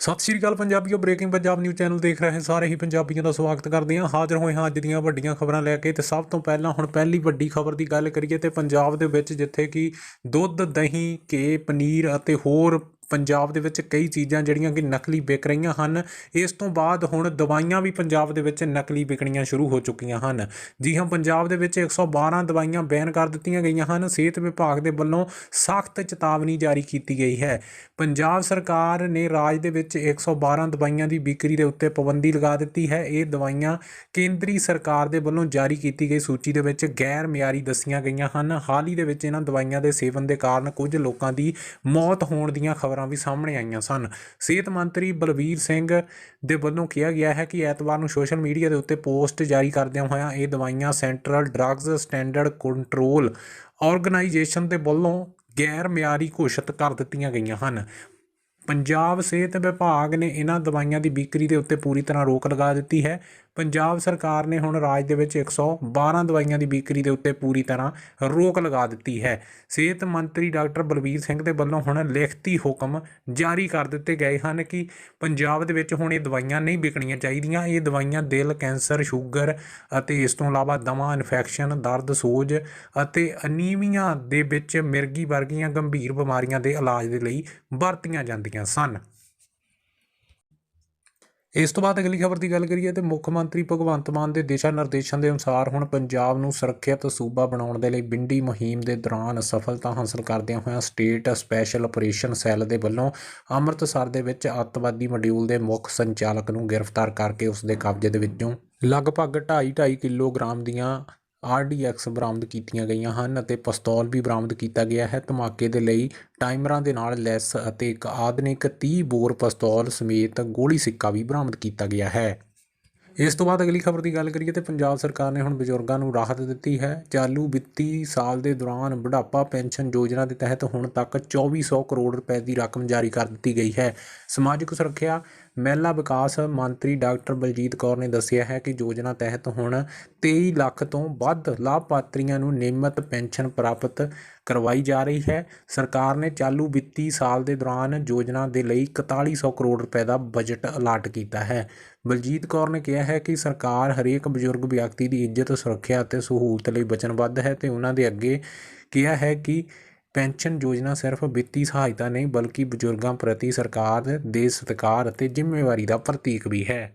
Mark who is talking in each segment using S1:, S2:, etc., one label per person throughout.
S1: ਸਤਿ ਸ਼੍ਰੀ ਅਕਾਲ ਪੰਜਾਬੀਓ ਬ੍ਰੇਕਿੰਗ ਪੰਜਾਬ ਨਿਊਜ਼ ਚੈਨਲ ਦੇਖ ਰਹੇ ਸਾਰੇ ਹੀ ਪੰਜਾਬੀਆਂ ਦਾ ਸਵਾਗਤ ਕਰਦੇ ਹਾਂ। ਹਾਜ਼ਰ ਹੋਏ ਹਾਂ ਅੱਜ ਦੀਆਂ ਵੱਡੀਆਂ ਖਬਰਾਂ ਲੈ ਕੇ ਤੇ ਸਭ ਤੋਂ ਪਹਿਲਾਂ ਹੁਣ ਪਹਿਲੀ ਵੱਡੀ ਖਬਰ ਦੀ ਗੱਲ ਕਰੀਏ ਤੇ ਪੰਜਾਬ ਦੇ ਵਿੱਚ ਜਿੱਥੇ ਕਿ ਦੁੱਧ, ਦਹੀਂ ਕੇ ਪਨੀਰ ਅਤੇ ਹੋਰ ਪੰਜਾਬ ਦੇ ਵਿੱਚ ਕਈ ਚੀਜ਼ਾਂ ਜਿਹੜੀਆਂ ਕਿ ਨਕਲੀ ਵਿਕ ਰਹੀਆਂ ਹਨ। ਇਸ ਤੋਂ ਬਾਅਦ ਹੁਣ ਦਵਾਈਆਂ ਵੀ ਪੰਜਾਬ ਦੇ ਵਿੱਚ ਨਕਲੀ ਵਿਕਣੀਆਂ ਸ਼ੁਰੂ ਹੋ ਚੁੱਕੀਆਂ ਹਨ। ਜੀ ਹਾਂ, ਪੰਜਾਬ ਦੇ ਵਿੱਚ 112 ਦਵਾਈਆਂ ਬੈਨ ਕਰ ਦਿੱਤੀਆਂ ਗਈਆਂ ਹਨ। ਸਿਹਤ ਵਿਭਾਗ ਦੇ ਵੱਲੋਂ ਸਖਤ ਚੇਤਾਵਨੀ ਜਾਰੀ ਕੀਤੀ ਗਈ ਹੈ। ਪੰਜਾਬ ਸਰਕਾਰ ਨੇ ਰਾਜ ਦੇ ਵਿੱਚ 112 ਦਵਾਈਆਂ ਦੀ ਵਿਕਰੀ ਦੇ ਉੱਤੇ ਪਾਬੰਦੀ ਲਗਾ ਦਿੱਤੀ ਹੈ। ਇਹ ਦਵਾਈਆਂ ਕੇਂਦਰੀ ਸਰਕਾਰ ਦੇ ਵੱਲੋਂ ਜਾਰੀ ਕੀਤੀ ਗਈ ਸੂਚੀ ਦੇ ਵਿੱਚ ਗੈਰ ਮਿਆਰੀ ਦੱਸੀਆਂ ਗਈਆਂ ਹਨ। ਹਾਲ ਹੀ ਦੇ ਵਿੱਚ ਇਹਨਾਂ ਦਵਾਈਆਂ ਦੇ ਸੇਵਨ ਦੇ ਕਾਰਨ ਕੁਝ ਲੋਕਾਂ ਦੀ ਮੌਤ ਹੋਣ ਦੀਆਂ ਖਬਰਾਂ ਵੀ ਸਾਹਮਣੇ ਆਈਆਂ ਸਨ। ਸਿਹਤ ਮੰਤਰੀ ਬਲਵੀਰ ਸਿੰਘ ਦੇ ਵੱਲੋਂ ਕਿਹਾ ਗਿਆ ਹੈ ਕਿ ਐਤਵਾਰ ਨੂੰ ਸੋਸ਼ਲ ਮੀਡੀਆ ਦੇ ਉੱਤੇ ਪੋਸਟ ਜਾਰੀ ਕਰਦਿਆਂ ਹੋਇਆਂ ਇਹ ਦਵਾਈਆਂ central drugs standard control organisation ਦੇ ਵੱਲੋਂ ਗੈਰ ਮਿਆਰੀ ਘੋਸ਼ਿਤ ਕਰ ਦਿੱਤੀਆਂ ਗਈਆਂ ਹਨ। ਪੰਜਾਬ ਸਿਹਤ ਵਿਭਾਗ ਨੇ ਇਹਨਾਂ ਦਵਾਈਆਂ ਦੀ ਵਿਕਰੀ ਦੇ ਉੱਤੇ ਪੂਰੀ ਤਰ੍ਹਾਂ ਰੋਕ ਲਗਾ ਦਿੱਤੀ ਹੈ। ਪੰਜਾਬ ਸਰਕਾਰ ਨੇ ਹੁਣ ਰਾਜ ਦੇ ਵਿੱਚ 112 ਦਵਾਈਆਂ ਦੀ ਵਿਕਰੀ ਦੇ ਉੱਤੇ ਪੂਰੀ ਤਰ੍ਹਾਂ ਰੋਕ ਲਗਾ ਦਿੱਤੀ ਹੈ। ਸਿਹਤ ਮੰਤਰੀ ਡਾਕਟਰ ਬਲਬੀਰ ਸਿੰਘ ਦੇ ਵੱਲੋਂ ਹੁਣ ਲਿਖਤੀ ਹੁਕਮ ਜਾਰੀ ਕਰ ਦਿੱਤੇ ਗਏ ਹਨ ਕਿ ਪੰਜਾਬ ਦੇ ਵਿੱਚ ਹੁਣ ਇਹ ਦਵਾਈਆਂ ਨਹੀਂ ਵਿਕਣੀਆਂ ਚਾਹੀਦੀਆਂ। ਇਹ ਦਵਾਈਆਂ ਦਿਲ, ਕੈਂਸਰ, ਸ਼ੂਗਰ ਅਤੇ ਇਸ ਤੋਂ ਇਲਾਵਾ ਦਮਾ, ਇਨਫੈਕਸ਼ਨ, ਦਰਦ, ਸੋਜ ਅਤੇ ਅਨੀਮੀਆ ਦੇ ਵਿੱਚ ਮਿਰਗੀ ਵਰਗੀਆਂ ਗੰਭੀਰ ਬਿਮਾਰੀਆਂ ਦੇ ਇਲਾਜ ਦੇ ਲਈ ਵਰਤੀਆਂ ਜਾਂਦੀਆਂ ਸਨ। ਇਸ ਤੋਂ ਬਾਅਦ ਅਗਲੀ ਖਬਰ ਦੀ ਗੱਲ ਕਰੀਏ ਤੇ ਮੁੱਖ ਮੰਤਰੀ ਭਗਵੰਤ ਮਾਨ ਦੇ ਦਿਸ਼ਾ ਨਿਰਦੇਸ਼ਾਂ ਦੇ ਅਨੁਸਾਰ ਹੁਣ ਪੰਜਾਬ ਨੂੰ ਸੁਰੱਖਿਅਤ ਸੂਬਾ ਬਣਾਉਣ ਦੇ ਲਈ ਬਿੰਡੀ ਮੁਹਿੰਮ ਦੇ ਦੌਰਾਨ ਸਫਲਤਾ ਹਾਸਲ ਕਰਦਿਆਂ ਹੋਇਆਂ ਸਟੇਟ ਸਪੈਸ਼ਲ ਆਪਰੇਸ਼ਨ ਸੈੱਲ ਦੇ ਵੱਲੋਂ ਅੰਮ੍ਰਿਤਸਰ ਦੇ ਵਿੱਚ ਅੱਤਵਾਦੀ ਮੋਡਿਊਲ ਦੇ ਮੁੱਖ ਸੰਚਾਲਕ ਨੂੰ ਗ੍ਰਿਫਤਾਰ ਕਰਕੇ ਉਸ ਦੇ ਕਬਜ਼ੇ ਦੇ ਵਿੱਚੋਂ ਲਗਭਗ 2.5 ਕਿਲੋਗ੍ਰਾਮ ਦੀਆਂ ਆਰਡੀਐਕਸ ਬਰਾਮਦ ਕੀਤੀਆਂ ਗਈਆਂ ਹਨ ਅਤੇ ਪਿਸਤੌਲ ਵੀ ਬਰਾਮਦ ਕੀਤਾ ਗਿਆ ਹੈ। ਧਮਾਕੇ ਦੇ ਲਈ ਟਾਈਮਰਾਂ ਦੇ ਨਾਲ ਲੈਸ ਅਤੇ ਇੱਕ ਆਧੁਨਿਕ 30 ਬੋਰ ਪਿਸਤੌਲ ਸਮੇਤ ਗੋਲੀ ਸਿੱਕਾ ਵੀ ਬਰਾਮਦ ਕੀਤਾ ਗਿਆ ਹੈ। ਇਸ ਤੋਂ ਬਾਅਦ ਅਗਲੀ ਖਬਰ ਦੀ ਗੱਲ ਕਰੀਏ ਤੇ ਪੰਜਾਬ ਸਰਕਾਰ ਨੇ ਹੁਣ ਬਜ਼ੁਰਗਾਂ ਨੂੰ ਰਾਹਤ ਦਿੱਤੀ ਹੈ। ਚਾਲੂ ਵਿੱਤੀ ਸਾਲ ਦੇ ਦੌਰਾਨ ਬੁਢਾਪਾ ਪੈਨਸ਼ਨ ਯੋਜਨਾ ਦੇ ਤਹਿਤ ਹੁਣ ਤੱਕ 2400 ਕਰੋੜ ਰੁਪਏ ਦੀ ਰਕਮ ਜਾਰੀ ਕਰ ਦਿੱਤੀ ਗਈ ਹੈ। ਸਮਾਜਿਕ ਸੁਰੱਖਿਆ ਮਹਿਲਾ ਵਿਕਾਸ ਮੰਤਰੀ ਡਾਕਟਰ ਬਲਜੀਤ ਕੌਰ ਨੇ ਦੱਸਿਆ ਹੈ ਕਿ ਯੋਜਨਾ ਤਹਿਤ ਹੁਣ 23 ਲੱਖ ਤੋਂ ਵੱਧ ਲਾਭਪਾਤਰੀਆਂ ਨੂੰ ਨਿਯਮਤ ਪੈਨਸ਼ਨ ਪ੍ਰਾਪਤ ਕਰਵਾਈ ਜਾ ਰਹੀ ਹੈ। ਸਰਕਾਰ ਨੇ ਚਾਲੂ ਵਿੱਤੀ ਸਾਲ ਦੇ ਦੌਰਾਨ ਯੋਜਨਾ ਦੇ ਲਈ 4100 ਕਰੋੜ ਰੁਪਏ ਦਾ ਬਜਟ ਅਲਾਟ ਕੀਤਾ ਹੈ। ਬਲਜੀਤ ਕੌਰ ਨੇ ਕਿਹਾ ਹੈ ਕਿ ਸਰਕਾਰ ਹਰੇਕ ਬਜ਼ੁਰਗ ਵਿਅਕਤੀ ਦੀ ਇੱਜ਼ਤ, ਸੁਰੱਖਿਆ ਅਤੇ ਸਹੂਲਤ ਲਈ ਵਚਨਬੱਧ ਹੈ ਤੇ ਉਹਨਾਂ ਦੇ ਅੱਗੇ ਕਿਹਾ ਹੈ ਕਿ ਪੈਨਸ਼ਨ ਯੋਜਨਾ ਸਿਰਫ ਵਿੱਤੀ ਸਹਾਇਤਾ ਨਹੀਂ, ਬਲਕਿ ਬਜ਼ੁਰਗਾਂ ਪ੍ਰਤੀ ਸਰਕਾਰ ਦੇ ਸਤਿਕਾਰ ਅਤੇ ਜ਼ਿੰਮੇਵਾਰੀ ਦਾ ਪ੍ਰਤੀਕ ਵੀ ਹੈ।